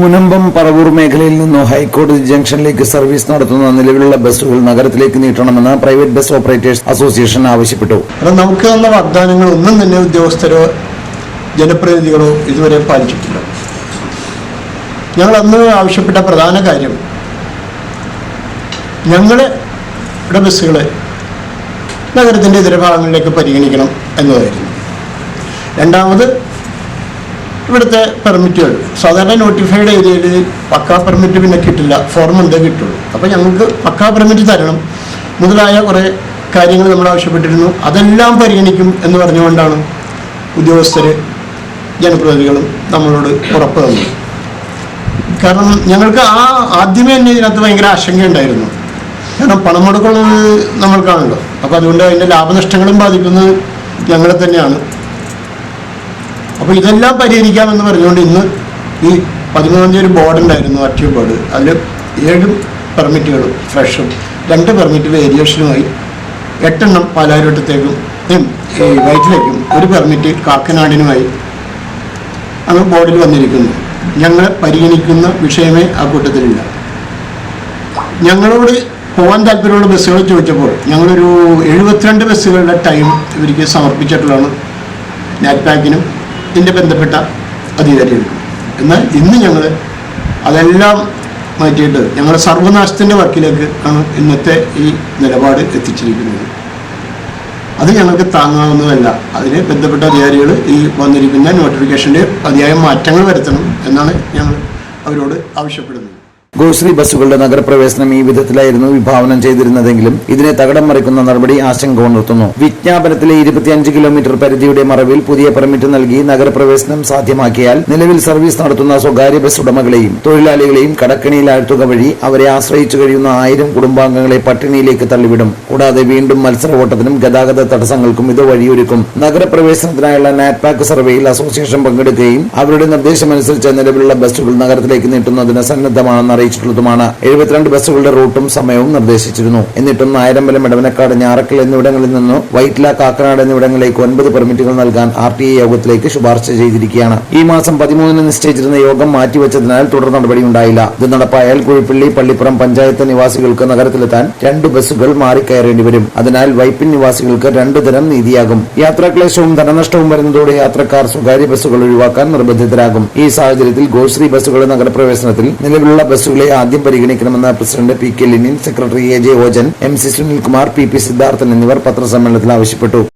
മുനമ്പം പറവൂർ മേഖലയിൽ നിന്നും ഹൈക്കോടതി ജംഗ്ഷനിലേക്ക് സർവീസ് നടത്തുന്ന നിലവിലുള്ള ബസ്സുകൾ നഗരത്തിലേക്ക് നീട്ടണമെന്ന് പ്രൈവറ്റ് ബസ് ഓപ്പറേറ്റേഴ്സ് അസോസിയേഷൻ ആവശ്യപ്പെട്ടു. നമുക്ക് തന്ന വാഗ്ദാനങ്ങൾ ഒന്നും തന്നെ ഉദ്യോഗസ്ഥരോ ജനപ്രതിനിധികളോ ഇതുവരെ പാലിച്ചിട്ടില്ല. ഞങ്ങൾ അന്ന് ആവശ്യപ്പെട്ട പ്രധാന കാര്യം ഞങ്ങളുടെ ബസ്സുകളെ നഗരത്തിന്റെ ഇതര ഭാഗങ്ങളിലേക്ക് പരിഗണിക്കണം എന്നതായിരുന്നു. രണ്ടാമത് ഇവിടുത്തെ പെർമിറ്റുകൾ സാധാരണ നോട്ടിഫൈഡ് ഏരിയയിൽ പക്കാ പെർമിറ്റ് പിന്നെ കിട്ടില്ല. ഫോർം എന്തേ കിട്ടുള്ളൂ. അപ്പോൾ ഞങ്ങൾക്ക് പക്കാ പെർമിറ്റ് തരണം. മുതലായ കുറേ കാര്യങ്ങൾ നമ്മൾ ആവശ്യപ്പെട്ടിരുന്നു. അതെല്ലാം പരിഗണിക്കും എന്ന് പറഞ്ഞുകൊണ്ടാണ് ഉദ്യോഗസ്ഥർ ജനപ്രതിനിധികളും നമ്മളോട് ഉറപ്പ് തന്നത്. കാരണം ഞങ്ങൾക്ക് ആ ആദ്യമേ തന്നെ ഇതിനകത്ത് ഭയങ്കര ആശങ്കയുണ്ടായിരുന്നു കാരണം പണം മുടക്കുന്നത് നമ്മൾക്കാണല്ലോ അപ്പോൾ അതുകൊണ്ട് അതിന്റെ ലാഭനഷ്ടങ്ങളും ബാധിക്കുന്നത് ഞങ്ങളെ തന്നെയാണ്. അപ്പോൾ ഇതെല്ലാം പരിഹരിക്കാമെന്ന് പറഞ്ഞുകൊണ്ട് ഇന്ന് ഈ പതിമൂന്നാം ഒരു ബോർഡ് ഉണ്ടായിരുന്നു ആർട്ടിഒ ബോർഡ് അതിൽ ഏഴ് പെർമിറ്റുകളും ഫ്രഷും രണ്ട് പെർമിറ്റ് വേരിയേഷനുമായി എട്ടെണ്ണം പാലാരിവട്ടത്തേക്കും വയറ്റിലേക്കും ഒരു പെർമിറ്റ് കാക്കനാടിനുമായി അങ്ങ് ബോർഡിൽ വന്നിരിക്കുന്നു. ഞങ്ങൾ പരിഗണിക്കുന്ന വിഷയമേ ആ കൂട്ടത്തിലില്ല. ഞങ്ങളോട് പോകാൻ താല്പര്യമുള്ള ബസ്സുകൾ ചോദിച്ചപ്പോൾ ഞങ്ങളൊരു എഴുപത്തിരണ്ട് ബസ്സുകളുടെ ടൈം ഇവർക്ക് സമർപ്പിച്ചിട്ടുള്ളതാണ്. നാറ്റ്പാക്കിനും ഇതിന്റെ ബന്ധപ്പെട്ട അധികാരികൾക്കും എന്നാൽ ഇന്ന് ഞങ്ങൾ അതെല്ലാം മാറ്റിയിട്ട് ഞങ്ങൾ സർവനാശത്തിന്റെ വർക്കിലേക്ക് ആണ് ഇന്നത്തെ ഈ നിലപാട് എത്തിച്ചിരിക്കുന്നത്. അത് ഞങ്ങൾക്ക് താങ്ങാവുന്നതല്ല. അതിന് ബന്ധപ്പെട്ട അധികാരികൾ ഈ വന്നിരിക്കുന്ന നോട്ടിഫിക്കേഷന്റെ അതിയായ മാറ്റങ്ങൾ വരുത്തണം എന്നാണ് ഞങ്ങൾ അവരോട് ആവശ്യപ്പെടുന്നത്. ഗോശ്രീ ബസ്സുകളുടെ നഗരപ്രവേശനം ഈ വിധത്തിലായിരുന്നു വിഭാവനം ചെയ്തിരുന്നതെങ്കിലും ഇതിനെ തകടം മറിക്കുന്ന നടപടി ആശങ്ക ഉണർത്തുന്നു. വിജ്ഞാപനത്തിലെ ഇരുപത്തിയഞ്ച് കിലോമീറ്റർ പരിധിയുടെ മറവിൽ പുതിയ പെർമിറ്റ് നൽകി നഗരപ്രവേശനം സാധ്യമാക്കിയാൽ നിലവിൽ സർവീസ് നടത്തുന്ന സ്വകാര്യ ബസ് ഉടമകളെയും തൊഴിലാളികളെയും കടക്കണിയിൽ ആഴ്ത്തുക വഴി അവരെ ആശ്രയിച്ചു കഴിയുന്ന ആയിരം കുടുംബാംഗങ്ങളെ പട്ടിണിയിലേക്ക് തള്ളിവിടും. കൂടാതെ വീണ്ടും മത്സര ഓട്ടത്തിനും ഗതാഗത തടസ്സങ്ങൾക്കും ഇത് വഴിയൊരുക്കും. നഗരപ്രവേശനത്തിനായുള്ള നാറ്റ്പാക്ക് സർവേയിൽ അസോസിയേഷൻ പങ്കെടുക്കുകയും അവരുടെ നിർദ്ദേശമനുസരിച്ച് നിലവിലുള്ള ബസ്സുകൾ നഗരത്തിലേക്ക് നീട്ടുന്നതിന് സന്നദ്ധമാണെന്ന് അറിയിച്ചിട്ടുള്ളതുമാണ്. എഴുപത്തിരണ്ട് ബസ്സുകളുടെ റൂട്ടും സമയവും നിർദ്ദേശിച്ചിരുന്നു. എന്നിട്ടും നായരമ്പലം ഇടവനക്കാട് ഞാറക്കൽ എന്നിവിടങ്ങളിൽ നിന്നും വൈറ്റ്ല കാക്കനാട് എന്നിവിടങ്ങളിലേക്ക് ഒൻപത് പെർമിറ്റുകൾ നൽകാൻ ആർ ടി ഐ യോഗത്തിലേക്ക് ശുപാർശ ചെയ്തിരിക്കുകയാണ്. ഈ മാസം പതിമൂന്നിന് നിശ്ചയിച്ചിരുന്ന യോഗം മാറ്റിവെച്ചതിനാൽ തുടർ നടപടി ഉണ്ടായില്ല. ഇത് നടപ്പായാൽ കുഴിപ്പള്ളി പള്ളിപ്പുറം പഞ്ചായത്ത് നിവാസികൾക്ക് നഗരത്തിലെത്താൻ രണ്ട് ബസ്സുകൾ മാറിക്കയറേണ്ടി വരും. അതിനാൽ വൈപ്പിൻ നിവാസികൾക്ക് രണ്ടു തരം നീതിയാകും. യാത്രാക്ലേശവും ധനനഷ്ടവും വരുന്നതോടെ യാത്രക്കാർ സ്വകാര്യ ബസ്സുകൾ ഒഴിവാക്കാൻ നിർബന്ധിതരാകും. ഈ സാഹചര്യത്തിൽ ഗോശ്രീ ബസ്സുകളുടെ നഗരപ്രവേശനത്തിൽ നിലവിലുള്ള ബസ്സുകളെ ആദ്യം പരിഗണിക്കണമെന്ന് president P K Lenin secretary A J Ojan M C Sunilkumar P P Siddharthan എന്നിവർ പത്രസമ്മേളനത്തിൽ ആവശ്യപ്പെട്ടു.